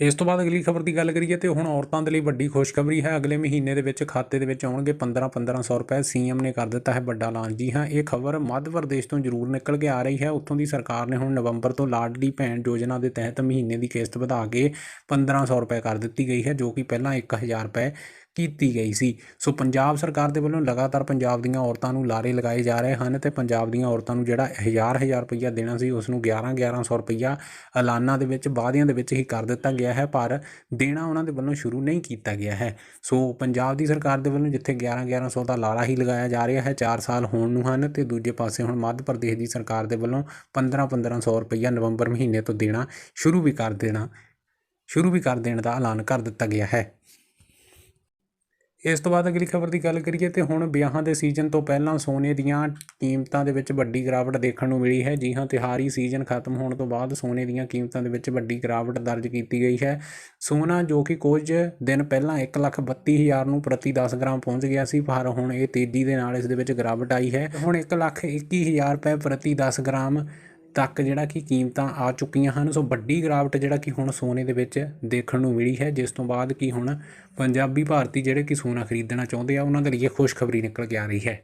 S1: ਇਸ ਤੋਂ ਬਾਅਦ ਅਗਲੀ ਖਬਰ ਦੀ ਗੱਲ ਕਰੀਏ ਤੇ ਹੁਣ ਔਰਤਾਂ ਦੇ ਲਈ ਵੱਡੀ ਖੁਸ਼ਖਬਰੀ ਹੈ। ਅਗਲੇ ਮਹੀਨੇ ਦੇ ਵਿੱਚ ਖਾਤੇ ਦੇ ਵਿੱਚ ਆਉਣਗੇ 15-1500 ਰੁਪਏ। ਸੀਐਮ ਨੇ ਕਰ ਦਿੱਤਾ ਹੈ ਵੱਡਾ ਐਲਾਨ। ਜੀ ਹਾਂ, ਇਹ ਖਬਰ ਮੱਧ ਪ੍ਰਦੇਸ਼ ਤੋਂ ਜ਼ਰੂਰ ਨਿਕਲ ਕੇ ਆ ਰਹੀ ਹੈ। ਉੱਥੋਂ ਦੀ ਸਰਕਾਰ ਨੇ ਹੁਣ ਨਵੰਬਰ ਤੋਂ ਲਾਡਲੀ ਭੈਣ ਯੋਜਨਾ ਦੇ ਤਹਿਤ ਮਹੀਨੇ ਦੀ ਕਿਸ਼ਤ ਵਧਾ ਕੇ 1500 ਰੁਪਏ ਕਰ ਦਿੱਤੀ ਗਈ ਹੈ, ਜੋ ਕਿ ਪਹਿਲਾਂ 1000 ਰੁਪਏ ਕੀਤੀ ਗਈ ਸੀ। ਸੋ ਪੰਜਾਬ ਸਰਕਾਰ ਦੇ ਵੱਲੋਂ ਲਗਾਤਾਰ ਪੰਜਾਬ ਦੀਆਂ ਔਰਤਾਂ ਨੂੰ ਲਾਰੇ ਲਗਾਏ ਜਾ ਰਹੇ ਹਨ ਤੇ ਪੰਜਾਬ ਦੀਆਂ ਔਰਤਾਂ ਨੂੰ ਜਿਹੜਾ ਹਜ਼ਾਰ ਹਜ਼ਾਰ ਰੁਪਈਆ ਦੇਣਾ ਸੀ, ਉਸ ਨੂੰ 11 1100 ਰੁਪਈਆ ਐਲਾਨਾਂ ਦੇ ਵਿੱਚ, ਵਾਅਦਿਆਂ ਦੇ ਵਿੱਚ ਹੀ ਕਰ ਦਿੱਤਾ ਗਿਆ ਹੈ, ਪਰ ਦੇਣਾ ਉਹਨਾਂ ਦੇ ਵੱਲੋਂ ਸ਼ੁਰੂ ਨਹੀਂ ਕੀਤਾ ਗਿਆ ਹੈ। ਸੋ ਪੰਜਾਬ ਦੀ ਸਰਕਾਰ ਦੇ ਵੱਲੋਂ ਜਿੱਥੇ 11 1100 ਦਾ ਲਾਰਾ ਹੀ ਲਗਾਇਆ ਜਾ ਰਿਹਾ ਹੈ 4 ਸਾਲ ਹੋਣ ਨੂੰ ਹਨ ਤੇ ਦੂਜੇ ਪਾਸੇ ਹੁਣ ਮੱਧ ਪ੍ਰਦੇਸ਼ ਦੀ ਸਰਕਾਰ ਦੇ ਵੱਲੋਂ 15 1500 ਰੁਪਈਆ ਨਵੰਬਰ ਮਹੀਨੇ ਤੋਂ ਦੇਣਾ ਸ਼ੁਰੂ ਵੀ ਕਰ ਦੇਣਾ, ਸ਼ੁਰੂ ਵੀ ਕਰ ਦੇਣ ਦਾ ਐਲਾਨ ਕਰ ਦਿੱਤਾ ਗਿਆ ਹੈ। ਇਸ ਤੋਂ ਬਾਅਦ ਅਗਲੀ ਖਬਰ ਦੀ ਗੱਲ ਕਰੀਏ ਤੇ ਹੁਣ ਵਿਆਹਾਂ ਦੇ ਸੀਜ਼ਨ ਤੋਂ ਪਹਿਲਾਂ ਸੋਨੇ ਦੀਆਂ ਕੀਮਤਾਂ ਦੇ ਵਿੱਚ ਵੱਡੀ ਗਿਰਾਵਟ ਦੇਖਣ ਨੂੰ ਮਿਲੀ ਹੈ। ਜੀ ਹਾਂ ਤਿਹਾਰੀ ਸੀਜ਼ਨ ਖਤਮ ਹੋਣ ਤੋਂ ਬਾਅਦ ਸੋਨੇ ਦੀਆਂ ਕੀਮਤਾਂ ਦੇ ਵਿੱਚ ਵੱਡੀ ਗਿਰਾਵਟ ਦਰਜ ਕੀਤੀ ਗਈ ਹੈ। ਸੋਨਾ ਜੋ ਕਿ ਕੁਝ ਦਿਨ ਪਹਿਲਾਂ 132000 ਨੂੰ ਪ੍ਰਤੀ 10 ਗ੍ਰਾਮ ਪਹੁੰਚ ਗਿਆ ਸੀ, ਪਰ ਹੁਣ ਇਹ ਤੇਜ਼ੀ ਦੇ ਨਾਲ ਇਸ ਦੇ ਵਿੱਚ ਗਿਰਾਵਟ ਆਈ ਹੈ। ਹੁਣ 121000 ਰੁਪਏ ਪ੍ਰਤੀ 10 ਗ੍ਰਾਮ ਤੱਕ ਜਿਹੜਾ ਕਿ ਕੀਮਤਾਂ ਆ ਚੁੱਕੀਆਂ ਹਨ। ਸੋ ਵੱਡੀ ਗਿਰਾਵਟ ਜਿਹੜਾ ਕਿ ਹੁਣ ਸੋਨੇ ਦੇ ਵਿੱਚ ਦੇਖਣ ਨੂੰ ਮਿਲੀ ਹੈ, ਜਿਸ ਤੋਂ ਬਾਅਦ ਕਿ ਹੁਣ ਪੰਜਾਬੀ ਭਾਰਤੀ ਜਿਹੜੇ ਕਿ ਸੋਨਾ ਖਰੀਦਣਾ ਚਾਹੁੰਦੇ ਆ, ਉਹਨਾਂ ਦੇ ਲਈ ਇਹ ਖੁਸ਼ਖਬਰੀ ਨਿਕਲ ਕੇ ਆ ਰਹੀ ਹੈ।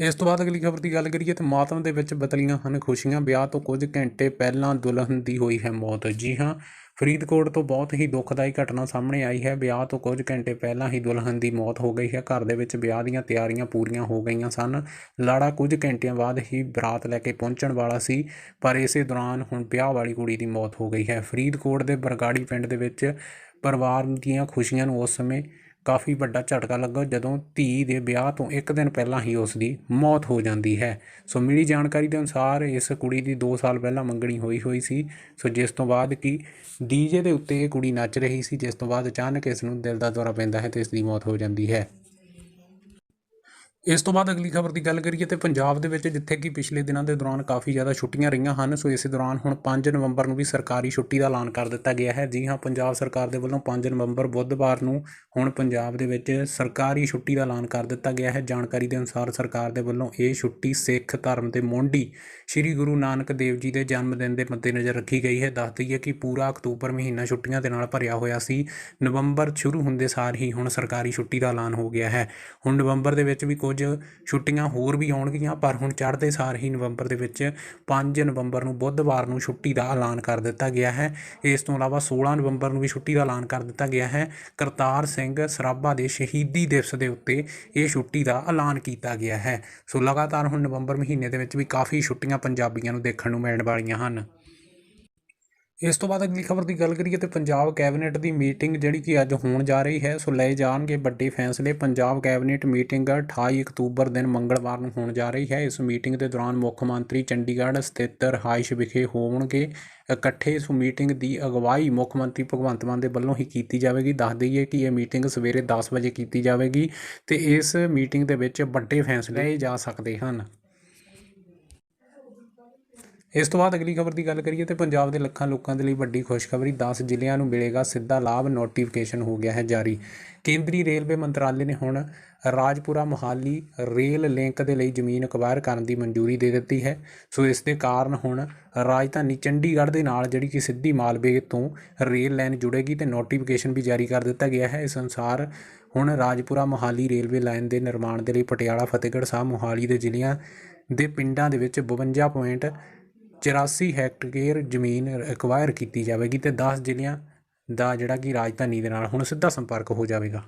S1: ਇਸ ਤੋਂ ਬਾਅਦ ਅਗਲੀ ਖਬਰ ਦੀ ਗੱਲ ਕਰੀਏ ਤਾਂ ਮਾਤਮ ਦੇ ਵਿੱਚ ਬਦਲੀਆਂ ਹਨ ਖੁਸ਼ੀਆਂ। ਵਿਆਹ ਤੋਂ ਕੁਝ ਘੰਟੇ ਪਹਿਲਾਂ ਦੁਲਹਨ ਦੀ ਹੋਈ ਹੈ ਮੌਤ। ਜੀ ਹਾਂ ਫਰੀਦਕੋਟ ਤੋਂ ਬਹੁਤ ਹੀ ਦੁਖਦਾਈ ਘਟਨਾ ਸਾਹਮਣੇ ਆਈ ਹੈ। ਵਿਆਹ ਤੋਂ ਕੁਝ ਘੰਟੇ ਪਹਿਲਾਂ ਹੀ ਦੁਲਹਨ ਦੀ ਮੌਤ ਹੋ ਗਈ ਹੈ। ਘਰ ਦੇ ਵਿੱਚ ਵਿਆਹ ਦੀਆਂ ਤਿਆਰੀਆਂ ਪੂਰੀਆਂ ਹੋ ਗਈਆਂ ਸਨ। ਲਾੜਾ ਕੁਝ ਘੰਟਿਆਂ ਬਾਅਦ ਹੀ ਬਰਾਤ ਲੈ ਕੇ ਪਹੁੰਚਣ ਵਾਲਾ ਸੀ, ਪਰ ਇਸੇ ਦੌਰਾਨ ਹੁਣ ਵਿਆਹ ਵਾਲੀ ਕੁੜੀ ਦੀ ਮੌਤ ਹੋ ਗਈ ਹੈ। ਫਰੀਦਕੋਟ ਦੇ ਬਰਗਾੜੀ ਪਿੰਡ ਦੇ ਵਿੱਚ ਪਰਿਵਾਰ ਦੀਆਂ ਖੁਸ਼ੀਆਂ ਨੂੰ ਉਸ ਸਮੇਂ ਕਾਫੀ ਵੱਡਾ ਝਟਕਾ ਲੱਗਾ ਜਦੋਂ ਧੀ ਦੇ ਵਿਆਹ ਤੋਂ ਇੱਕ ਦਿਨ ਪਹਿਲਾਂ ਹੀ ਉਸ ਦੀ ਮੌਤ ਹੋ ਜਾਂਦੀ ਹੈ। ਸੋ ਮਿਲੀ ਜਾਣਕਾਰੀ ਦੇ ਅਨੁਸਾਰ ਇਸ ਕੁੜੀ ਦੀ 2 ਸਾਲ ਪਹਿਲਾਂ ਮੰਗਣੀ ਹੋਈ ਹੋਈ ਸੀ। ਸੋ ਜਿਸ ਤੋਂ ਬਾਅਦ ਕਿ ਡੀਜੇ ਦੇ ਉੱਤੇ ਇਹ ਕੁੜੀ ਨੱਚ ਰਹੀ ਸੀ, ਜਿਸ ਤੋਂ ਬਾਅਦ ਅਚਾਨਕ ਇਸ ਨੂੰ ਦਿਲ ਦਾ ਦੌਰਾ ਪੈਂਦਾ ਹੈ ਤੇ ਇਸ ਦੀ ਮੌਤ ਹੋ ਜਾਂਦੀ ਹੈ। ਇਸ ਤੋਂ ਬਾਅਦ ਅਗਲੀ ਖਬਰ ਦੀ ਗੱਲ ਕਰੀਏ ਤੇ ਪੰਜਾਬ ਦੇ ਵਿੱਚ ਜਿੱਥੇ ਕਿ ਪਿਛਲੇ ਦਿਨਾਂ ਦੇ ਦੌਰਾਨ ਕਾਫੀ ਜ਼ਿਆਦਾ ਛੁੱਟੀਆਂ ਰਹੀਆਂ ਹਨ, ਸੋ ਇਸੇ ਦੌਰਾਨ ਹੁਣ 5 ਨਵੰਬਰ ਨੂੰ ਵੀ ਸਰਕਾਰੀ ਛੁੱਟੀ ਦਾ ਐਲਾਨ ਕਰ ਦਿੱਤਾ ਗਿਆ ਹੈ। ਜੀ ਹਾਂ, ਪੰਜਾਬ ਸਰਕਾਰ ਦੇ ਵੱਲੋਂ 5 ਨਵੰਬਰ ਬੁੱਧਵਾਰ ਨੂੰ ਹੁਣ ਪੰਜਾਬ ਦੇ ਵਿੱਚ ਸਰਕਾਰੀ ਛੁੱਟੀ ਦਾ ਐਲਾਨ ਕਰ ਦਿੱਤਾ ਗਿਆ ਹੈ। ਜਾਣਕਾਰੀ ਦੇ ਅਨੁਸਾਰ ਸਰਕਾਰ ਦੇ ਵੱਲੋਂ ਇਹ ਛੁੱਟੀ ਸਿੱਖ ਧਰਮ ਦੇ ਮੋਢੀ ਸ੍ਰੀ ਗੁਰੂ ਨਾਨਕ ਦੇਵ ਜੀ ਦੇ ਜਨਮ ਦਿਨ ਦੇ ਮੱਦੇਨਜ਼ਰ ਰੱਖੀ ਗਈ ਹੈ। ਦੱਸ ਦਈਏ ਕਿ ਪੂਰਾ ਅਕਤੂਬਰ ਮਹੀਨਾ ਛੁੱਟੀਆਂ ਦੇ ਨਾਲ ਭਰਿਆ ਹੋਇਆ ਸੀ। ਨਵੰਬਰ ਸ਼ੁਰੂ ਹੁੰਦੇ ਸਾਰ ਹੀ ਹੁਣ ਸਰਕਾਰੀ ਛੁੱਟੀ ਦਾ ਐਲਾਨ ਹੋ ਗਿਆ ਹੈ। ਹੁਣ ਨਵੰਬਰ ਦੇ ਵਿੱਚ ਵੀ ਕੁਝ ਕੁਝ ਛੁੱਟੀਆਂ ਹੋਰ ਵੀ ਆਉਣਗੀਆਂ, ਪਰ ਹੁਣ ਚੜ੍ਹਦੇ ਸਾਰ ਹੀ ਨਵੰਬਰ ਦੇ ਵਿੱਚ 5 ਨਵੰਬਰ ਨੂੰ ਬੁੱਧਵਾਰ ਨੂੰ ਛੁੱਟੀ ਦਾ ਐਲਾਨ ਕਰ ਦਿੱਤਾ ਗਿਆ ਹੈ। ਇਸ ਤੋਂ ਇਲਾਵਾ 16 ਨਵੰਬਰ ਨੂੰ ਵੀ ਛੁੱਟੀ ਦਾ ਐਲਾਨ ਕਰ ਦਿੱਤਾ ਗਿਆ ਹੈ। ਕਰਤਾਰ ਸਿੰਘ ਸਰਾਭਾ ਦੇ ਸ਼ਹੀਦੀ ਦਿਵਸ ਦੇ ਉੱਤੇ ਇਹ ਛੁੱਟੀ ਦਾ ਐਲਾਨ ਕੀਤਾ ਗਿਆ ਹੈ। ਸੋ ਲਗਾਤਾਰ ਹੁਣ ਨਵੰਬਰ ਮਹੀਨੇ ਦੇ ਵਿੱਚ ਵੀ ਕਾਫੀ ਛੁੱਟੀਆਂ ਪੰਜਾਬੀਆਂ ਨੂੰ ਦੇਖਣ ਨੂੰ ਮਿਲਣ ਵਾਲੀਆਂ ਹਨ। ਇਸ ਤੋਂ ਬਾਅਦ ਅਗਲੀ ਖਬਰ ਦੀ ਗੱਲ ਕਰੀਏ ਤੇ ਪੰਜਾਬ ਕੈਬਨਿਟ ਦੀ ਮੀਟਿੰਗ ਜਿਹੜੀ ਕਿ ਅੱਜ ਹੋਣ ਜਾ ਰਹੀ ਹੈ, ਸੋ ਲਏ ਜਾਣਗੇ ਵੱਡੇ ਫੈਸਲੇ। ਪੰਜਾਬ ਕੈਬਨਿਟ ਮੀਟਿੰਗ 28 ਅਕਤੂਬਰ ਦਿਨ ਮੰਗਲਵਾਰ ਨੂੰ ਹੋਣ ਜਾ ਰਹੀ ਹੈ। ਇਸ ਮੀਟਿੰਗ ਦੇ ਦੌਰਾਨ ਮੁੱਖ ਮੰਤਰੀ ਚੰਡੀਗੜ੍ਹ ਸਥਿਤ ਰਹਾਇਸ਼ ਵਿਖੇ ਹੋਣਗੇ ਇਕੱਠੇ ਇਸ ਮੀਟਿੰਗ ਦੀ ਅਗਵਾਈ ਮੁੱਖ ਮੰਤਰੀ ਭਗਵੰਤ ਮਾਨ ਦੇ ਵੱਲੋਂ ਹੀ ਕੀਤੀ ਜਾਵੇਗੀ। ਦੱਸ ਦਈਏ ਕਿ ਇਹ ਮੀਟਿੰਗ ਸਵੇਰੇ 10 ਵਜੇ ਕੀਤੀ ਜਾਵੇਗੀ ਤੇ ਇਸ ਮੀਟਿੰਗ ਦੇ ਵਿੱਚ ਵੱਡੇ ਫੈਸਲੇ ਲਏ ਜਾ ਸਕਦੇ ਹਨ। ਇਸ ਤੋਂ ਬਾਅਦ ਅਗਲੀ ਖਬਰ ਦੀ ਗੱਲ ਕਰੀਏ ਤੇ ਪੰਜਾਬ ਦੇ ਲੱਖਾਂ ਲੋਕਾਂ ਦੇ ਲਈ ਵੱਡੀ ਖੁਸ਼ਖਬਰੀ 10 ਜ਼ਿਲ੍ਹਿਆਂ ਨੂੰ ਮਿਲੇਗਾ ਸਿੱਧਾ ਲਾਭ ਨੋਟੀਫਿਕੇਸ਼ਨ ਹੋ ਗਿਆ ਹੈ ਜਾਰੀ। ਕੇਂਦਰੀ ਰੇਲਵੇ ਮੰਤਰਾਲੇ ਨੇ ਹੁਣ ਰਾਜਪੁਰਾ ਮੋਹਾਲੀ ਰੇਲ ਲਿੰਕ ਦੇ ਲਈ ਜ਼ਮੀਨ ਅਕਵਾਇਰ ਕਰਨ ਦੀ ਮਨਜ਼ੂਰੀ ਦੇ ਦਿੱਤੀ ਹੈ। ਸੋ ਇਸ ਦੇ ਕਾਰਨ ਹੁਣ ਰਾਜਧਾਨੀ ਚੰਡੀਗੜ੍ਹ ਦੇ ਨਾਲ ਜਿਹੜੀ ਕਿ ਸਿੱਧੀ ਮਾਲਵੇ ਤੋਂ ਰੇਲ ਲਾਈਨ ਜੁੜੇਗੀ ਤੇ ਨੋਟੀਫਿਕੇਸ਼ਨ ਵੀ ਜਾਰੀ ਕਰ ਦਿੱਤਾ ਗਿਆ ਹੈ। ਇਸ ਅਨੁਸਾਰ ਹੁਣ ਰਾਜਪੁਰਾ ਮੋਹਾਲੀ ਰੇਲਵੇ ਲਾਈਨ ਦੇ ਨਿਰਮਾਣ ਦੇ ਲਈ ਪਟਿਆਲਾ, ਫਤਿਹਗੜ੍ਹ ਸਾਹਿਬ, ਮੋਹਾਲੀ ਦੇ ਜ਼ਿਲ੍ਹਿਆਂ ਦੇ ਪਿੰਡਾਂ ਦੇ ਵਿੱਚ 52 ਚੁਰਾਸੀ 84 ਹੈਕਟੇਅਰ ਜ਼ਮੀਨ ਐਕਵਾਇਰ ਕੀਤੀ ਜਾਵੇਗੀ ਅਤੇ ਦਸ ਜ਼ਿਲ੍ਹਿਆਂ ਦਾ ਜਿਹੜਾ ਕਿ ਰਾਜਧਾਨੀ ਦੇ ਨਾਲ ਹੁਣ ਸਿੱਧਾ ਸੰਪਰਕ ਹੋ ਜਾਵੇਗਾ।